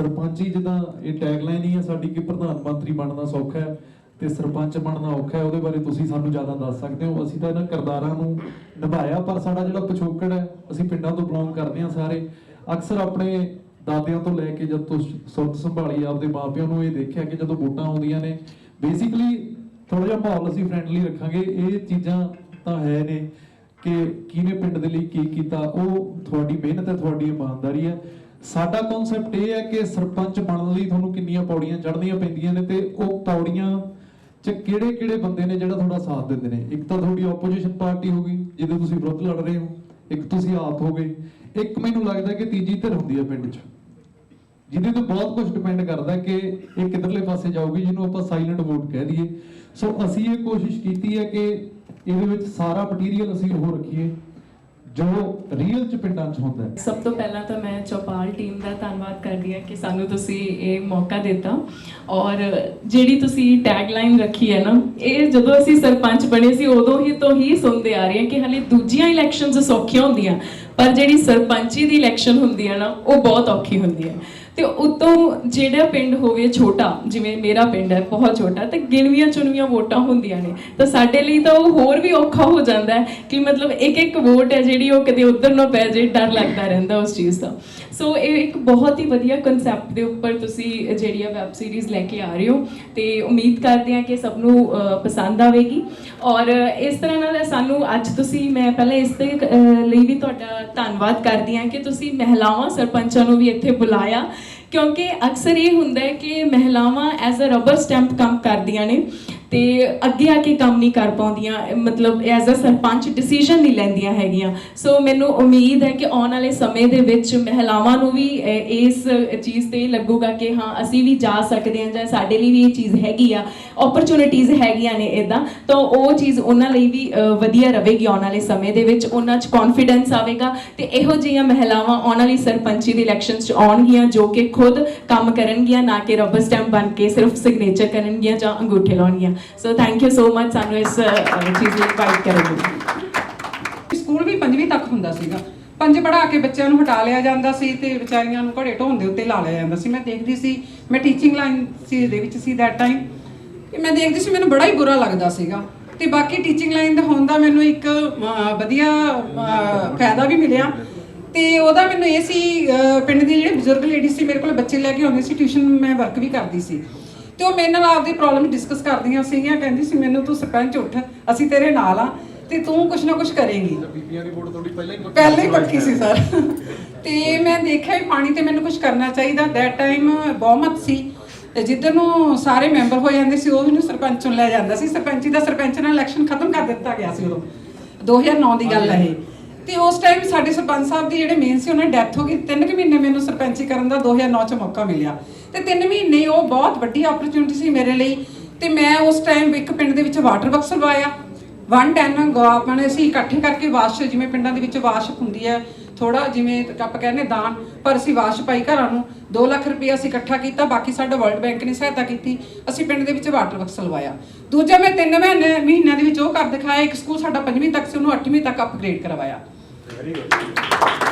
ਸਰਪੰਚੀ ਜਿੱਦਾਂ ਇਹ ਟੈਗਲਾਈਨ ਹੀ ਹੈ, ਸਾਡੀ ਕਿ ਪ੍ਰਧਾਨ ਮੰਤਰੀ ਬਣਨਾ ਸੌਖਾ ਹੈ ਤੇ ਸਰਪੰਚ ਬਣਨਾ ਔਖਾ ਹੈ, ਉਹਦੇ ਬਾਰੇ ਤੁਸੀਂ ਸਾਨੂੰ ਜ਼ਿਆਦਾ ਦੱਸ ਸਕਦੇ ਹੋ। ਅਸੀਂ ਤਾਂ ਇਹਨਾਂ ਕਿਰਦਾਰਾਂ ਨੂੰ ਨਿਭਾਇਆ, ਪਰ ਸਾਡਾ ਜਿਹੜਾ ਪਿਛੋਕੜ ਹੈ, ਅਸੀਂ ਪਿੰਡਾਂ ਤੋਂ ਬਿਲੋਂਗ ਕਰਦੇ ਹਾਂ ਸਾਰੇ। ਅਕਸਰ ਆਪਣੇ ਦਾਦਿਆਂ ਤੋਂ ਲੈ ਕੇ ਜਦ ਤੋਂ ਸੁਰਤ ਸੰਭਾਲੀ ਆਪਦੇ ਮਾਪਿਆਂ ਨੂੰ ਇਹ ਦੇਖਿਆ ਕਿ ਜਦੋਂ ਵੋਟਾਂ ਆਉਂਦੀਆਂ ਨੇ ਬੇਸਿਕਲੀ ਥੋੜਾ ਜਿਹਾ ਮਾਹੌਲ ਅਸੀਂ ਫ੍ਰੈਂਡਲੀ ਰੱਖਾਂਗੇ। ਇਹ ਚੀਜ਼ਾਂ ਤਾਂ ਹੈ ਨੇ ਕਿ ਕਿਹਨੇ ਪਿੰਡ ਦੇ ਲਈ ਕੀ ਕੀਤਾ, ਉਹ ਤੁਹਾਡੀ ਮਿਹਨਤ ਹੈ, ਤੁਹਾਡੀ ਇਮਾਨਦਾਰੀ ਹੈ। ਸਾਡਾ ਕਨਸੈਪਟ ਇਹ ਹੈ ਕਿ ਸਰਪੰਚ ਬਣਨ ਲਈ ਤੁਹਾਨੂੰ ਕਿੰਨੀਆਂ ਪੌੜੀਆਂ ਚੜ੍ਹਨੀਆਂ ਪੈਂਦੀਆਂ ਨੇ ਤੇ ਉਹ ਪੌੜੀਆਂ ਚ ਕਿਹੜੇ ਕਿਹੜੇ ਬੰਦੇ ਨੇ ਜਿਹੜਾ ਤੁਹਾਡਾ ਸਾਥ ਦਿੰਦੇ ਨੇ? ਇੱਕ ਤਾਂ ਤੁਹਾਡੀ ਆਪੋਜੀਸ਼ਨ ਪਾਰਟੀ ਹੋ ਗਈ, ਜਿਹਦੇ ਤੁਸੀਂ ਵਿਰੁੱਧ ਲੜ ਰਹੇ ਹੋ, ਇੱਕ ਤੁਸੀਂ ਆਪ ਹੋ ਗਏ। ਇੱਕ ਮੈਨੂੰ ਲੱਗਦਾ ਕਿ ਤੀਜੀ ਧਿਰ ਹੁੰਦੀ ਹੈ ਪਿੰਡ 'ਚ, ਜਿਹਦੇ ਤੋਂ ਬਹੁਤ ਕੁਝ ਡਿਪੈਂਡ ਕਰਦਾ ਕਿ ਇਹ ਕਿੱਧਰਲੇ ਪਾਸੇ ਜਾਊਗੀ, ਜਿਹਨੂੰ ਆਪਾਂ ਸਾਇਲੈਂਟ ਵੋਟ ਕਹਿ ਦਈਏ। ਸੋ ਅਸੀਂ ਇਹ ਕੋਸ਼ਿਸ਼ ਕੀਤੀ ਹੈ ਕਿ ਇਹਦੇ ਵਿੱਚ ਸਾਰਾ ਮਟੀਰੀਅਲ ਅਸੀਂ ਉਹ ਰੱਖੀਏ। ਜੋ ਰੀਅਲ ਚ ਪਿੰਡਾਂ 'ਚ ਹੁੰਦਾ ਹੈ। ਸਭ ਤੋਂ ਪਹਿਲਾਂ ਤਾਂ ਮੈਂ ਚੌਪਾਲ ਟੀਮ ਦਾ ਧੰਨਵਾਦ ਕਰਦੀ ਹਾਂ ਕਿ ਸਾਨੂੰ ਤੁਸੀਂ ਇਹ ਮੌਕਾ ਦਿੱਤਾ। ਔਰ ਜਿਹੜੀ ਤੁਸੀਂ ਟੈਗਲਾਈਨ ਰੱਖੀ ਹੈ ਨਾ, ਇਹ ਜਦੋਂ ਅਸੀਂ ਸਰਪੰਚ ਬਣੇ ਸੀ, ਉਦੋਂ ਹੀ ਤੋਂ ਹੀ ਸੁਣਦੇ ਆ ਰਹੇ ਹਾਂ ਕਿ ਹਲੇ ਦੂਜੀਆਂ ਇਲੈਕਸ਼ਨਸ ਸੌਖੀਆਂ ਹੁੰਦੀਆਂ, ਪਰ ਜਿਹੜੀ ਸਰਪੰਚੀ ਦੀ ਇਲੈਕਸ਼ਨ ਹੁੰਦੀ ਹੈ ਨਾ, ਉਹ ਬਹੁਤ ਔਖੀ ਹੁੰਦੀ ਹੈ। ਤੇ ਉਤੋਂ ਜਿਹੜਾ ਪਿੰਡ ਹੋਵੇ ਛੋਟਾ, ਜਿਵੇਂ ਮੇਰਾ ਪਿੰਡ ਹੈ, ਬਹੁਤ ਛੋਟਾ, ਤੇ ਗਿਣਵੀਆਂ ਚੁਣਵੀਆਂ ਵੋਟਾਂ ਹੁੰਦੀਆਂ ਨੇ। ਤਾਂ ਸਾਡੇ ਲਈ ਤਾਂ ਉਹ ਹੋਰ ਵੀ ਔਖਾ ਹੋ ਜਾਂਦਾ ਹੈ ਕਿ ਮਤਲਬ ਇੱਕ ਇੱਕ ਵੋਟ ਹੈ ਜਿਹੜੀ ਉਹ ਕਦੇ ਉਧਰ ਨਾ ਪੈ ਜੇ ਡਰ ਲੱਗਦਾ ਰਹਿੰਦਾ ਉਸ ਚੀਜ਼ ਦਾ। ਸੋ ਇਹ ਇੱਕ ਬਹੁਤ ਹੀ ਵਧੀਆ ਕਨਸੈਪਟ ਦੇ ਉੱਪਰ ਤੁਸੀਂ ਜਿਹੜੀ ਆ ਵੈਬ ਸੀਰੀਜ਼ ਲੈ ਕੇ ਆ ਰਹੇ ਹੋ ਤੇ ਉਮੀਦ ਕਰਦੇ ਹਾਂ ਕਿ ਸਭ ਨੂੰ ਪਸੰਦ ਆਵੇਗੀ। ਔਰ ਇਸ ਤਰ੍ਹਾਂ ਨਾਲ ਸਾਨੂੰ ਅੱਜ ਤੁਸੀਂ, ਮੈਂ ਪਹਿਲਾਂ ਇਸ ਦੇ ਲਈ ਵੀ ਤੁਹਾਡਾ ਧੰਨਵਾਦ ਕਰਦੀ ਹਾਂ ਕਿ ਤੁਸੀਂ ਮਹਿਲਾਵਾਂ ਸਰਪੰਚਾਂ ਨੂੰ ਵੀ ਇੱਥੇ ਬੁਲਾਇਆ। ਕਿਉਂਕਿ ਅਕਸਰ ਇਹ ਹੁੰਦਾ ਹੈ ਕਿ ਮਹਿਲਾਵਾਂ ਐਜ਼ ਅ ਰਬਰ ਸਟੈਂਪ ਕੰਮ ਕਰਦੀਆਂ ਨੇ। ਤੇ ਅੱਗੇ ਆ ਕੇ ਕੰਮ ਨਹੀਂ ਕਰ ਪਾਉਂਦੀਆਂ ਮਤਲਬ ਐਜ਼ ਅ ਸਰਪੰਚ ਡਿਸੀਜਨ ਨਹੀਂ ਲੈਂਦੀਆਂ ਹੈਗੀਆਂ। ਸੋ ਮੈਨੂੰ ਉਮੀਦ ਹੈ ਕਿ ਆਉਣ ਵਾਲੇ ਸਮੇਂ ਦੇ ਵਿੱਚ ਮਹਿਲਾਵਾਂ ਨੂੰ ਵੀ ਇਸ ਚੀਜ਼ ਤੇ ਲੱਗੂਗਾ ਕਿ ਹਾਂ, ਅਸੀਂ ਵੀ ਜਾ ਸਕਦੇ ਹਾਂ ਜਾਂ ਸਾਡੇ ਲਈ ਵੀ ਇਹ ਚੀਜ਼ ਹੈਗੀ ਆ ਓਪਰਚ्युनिटीज ਹੈਗੀਆਂ ਨੇ ਇਦਾਂ ਤਾਂ ਉਹ ਚੀਜ਼ ਉਹਨਾਂ ਲਈ ਵੀ ਵਧੀਆ ਰਹੇਗੀ ਆਉਣ ਵਾਲੇ ਸਮੇਂ ਦੇ ਵਿੱਚ, ਉਹਨਾਂ 'ਚ ਕੌਨਫੀਡੈਂਸ ਆਵੇਗਾ ਤੇ ਇਹੋ ਜਿਹੀਆਂ ਮਹਿਲਾਵਾਂ ਆਉਣ ਵਾਲੀ ਸਰਪੰਚੀ ਦੇ ਇਲੈਕਸ਼ਨਸ 'ਚ ਆਉਣਗੀਆਂ ਜੋ ਕਿ ਖੁਦ ਕੰਮ ਕਰਨਗੀਆਂ, ਨਾ ਕਿ ਰਬਰ ਸਟੈਂਪ ਬਣ ਕੇ ਸਿਰਫ ਸਿਗਨੇਚਰ ਕਰਨਗੀਆਂ ਜਾਂ ਅੰਗੂਠੇ ਲਾਉਣਗੀਆਂ। So thank you so much ਸਾਨੂੰ ਇਸ ਚੀਜ਼ ਲਈ ਇਨਵਾਈਟ ਕਰਨ ਲਈ ਸਕੂਲ ਵੀ ਪੰਜਵੀਂ ਤੱਕ ਹੁੰਦਾ ਸੀਗਾ। ਪੰਜ ਪੜ੍ਹਾ ਕੇ ਬੱਚਿਆਂ ਨੂੰ ਹਟਾ ਲਿਆ ਜਾਂਦਾ ਸੀ ਤੇ ਵਿਚਾਰੀਆਂ ਨੂੰ ਘੜੇ ਢੋਣ ਦੇ ਉੱਤੇ ਲਾ ਲਿਆ ਜਾਂਦਾ ਸੀ। ਮੈਂ ਦੇਖਦੀ ਸੀ, ਮੈਂ ਟੀਚਿੰਗ ਲਾਈਨ ਸੀ ਦੇ ਵਿੱਚ ਸੀ ਦੈਟ ਟਾਈਮ ਮੈਂ ਦੇਖਦੀ ਸੀ, ਮੈਨੂੰ ਬੜਾ ਹੀ ਬੁਰਾ ਲੱਗਦਾ ਸੀਗਾ। ਤੇ ਬਾਕੀ ਟੀਚਿੰਗ ਲਾਈਨ ਦਾ ਹੋਣ ਦਾ ਮੈਨੂੰ ਇੱਕ ਵਧੀਆ ਫਾਇਦਾ ਵੀ ਮਿਲਿਆ। ਤੇ ਉਹਦਾ ਮੈਨੂੰ ਇਹ ਸੀ ਪਿੰਡ ਦੀ ਜਿਹੜੇ ਬਜ਼ੁਰਗ ਲੇਡੀ ਸੀ, ਮੇਰੇ ਕੋਲ ਬੱਚੇ ਲੈ ਕੇ ਆਉਂਦੇ ਸੀ ਟਿਊਸ਼ਨ ਮੈਂ ਵਰਕ ਵੀ ਕਰਦੀ ਸੀ। ਤੇ ਉਹ ਮੇਰੇ ਨਾਲ ਆਪਦੀ ਪ੍ਰੋਬਲਮ ਡਿਸਕਸ ਕਰਦੀਆਂ ਸੀਗੀਆਂ ਕਹਿੰਦੀ ਸੀ ਮੈਨੂੰ ਤੂੰ ਸਰਪੰਚ ਉੱਠ ਅਸੀਂ ਤੇਰੇ ਨਾਲ ਆ ਤੇ ਤੂੰ ਕੁਛ ਨਾ ਕੁਛ ਕਰੇਂਗੀ। ਬੀਬੀਆਂ ਦੀ ਵੋਟ ਤੁਹਾਡੀ ਪਹਿਲਾਂ ਹੀ ਪਹਿਲੇ ਹੀ ਪੱਕੀ ਸੀ ਸਰ। ਤੇ ਮੈਂ ਦੇਖਿਆ ਵੀ ਪਾਣੀ ਤੇ ਮੈਨੂੰ ਕੁਝ ਕਰਨਾ ਚਾਹੀਦਾ। ਦੈਟ ਟਾਈਮ ਬਹੁਮਤ ਸੀ। ਤੇ ਜਿੱਦਨ ਨੂੰ ਸਾਰੇ ਮੈਂਬਰ ਹੋ ਜਾਂਦੇ ਸੀ ਉਹ ਨੂੰ ਸਰਪੰਚ ਚੁਣ ਲਿਆ ਜਾਂਦਾ ਸੀ। ਸਰਪੰਚੀ ਦਾ ਸਰਪੰਚ ਨਾਲ ਇਲੈਕਸ਼ਨ ਖਤਮ ਕਰ ਦਿੱਤਾ ਗਿਆ ਸੀ ਉਦੋਂ। 2009 ਦੀ ਗੱਲ ਹੈ ਇਹ। ਤੇ ਉਸ ਟਾਈਮ ਸਾਡੇ ਸਰਪੰਚ ਸਾਹਿਬ ਦੀ ਜਿਹੜੇ ਮੇਨ ਸੀ, ਉਹਨਾਂ ਦੀ ਡੈਥ ਹੋ ਗਈ। ਤਿੰਨ ਕੁ ਮਹੀਨੇ ਮੈਨੂੰ ਸਰਪੰਚੀ ਕਰਨ ਦਾ 2009 ਚ ਮੌਕਾ ਮਿਲਿਆ। ਤੇ ਤਿੰਨ ਮਹੀਨੇ ਉਹ ਬਹੁਤ ਵੱਡੀ ਓਪਰਚੁਨਿਟੀ ਸੀ ਮੇਰੇ ਲਈ। ਤੇ ਮੈਂ ਉਸ ਟਾਈਮ ਇੱਕ ਪਿੰਡ ਦੇ ਵਿੱਚ ਵਾਟਰ ਬਕਸ ਲਵਾਇਆ ਵਨ ਟੈਨ ਆਪਣੇ ਅਸੀਂ ਇਕੱਠੇ ਕਰਕੇ ਵਾਸ਼ ਜਿਵੇਂ ਪਿੰਡਾਂ ਦੇ ਵਿੱਚ ਵਾਸ਼ ਹੁੰਦੀ ਹੈ ਥੋੜਾ ਜਿਵੇਂ ਆਪਾਂ ਕਹਿੰਦੇ ਦਾਨ, ਪਰ ਅਸੀਂ ਵਾਸ਼ ਪਾਈ ਘਰਾਂ ਨੂੰ। 2 ਲੱਖ ਰੁਪਏ ਅਸੀਂ ਇਕੱਠਾ ਕੀਤਾ, ਬਾਕੀ ਸਾਡਾ ਵਰਲਡ ਬੈਂਕ ਨੇ ਸਹਾਇਤਾ ਕੀਤੀ। ਅਸੀਂ ਪਿੰਡ ਦੇ ਵਿੱਚ ਵਾਟਰ ਬਕਸ ਲਵਾਇਆ ਦੂਜਾ ਮੈਂ 3 ਮਹੀਨੇ, ਮਹੀਨਿਆਂ ਦੇ ਵਿੱਚ ਉਹ ਕਰ ਦਿਖਾਇਆ। ਇੱਕ ਸਕੂਲ ਸਾਡਾ 5ਵੀਂ ਤੱਕ ਸੀ, ਉਹਨੂੰ 8ਵੀਂ ਤੱਕ ਅਪਗ੍ਰੇਡ ਕਰਵਾਇਆ। るよ。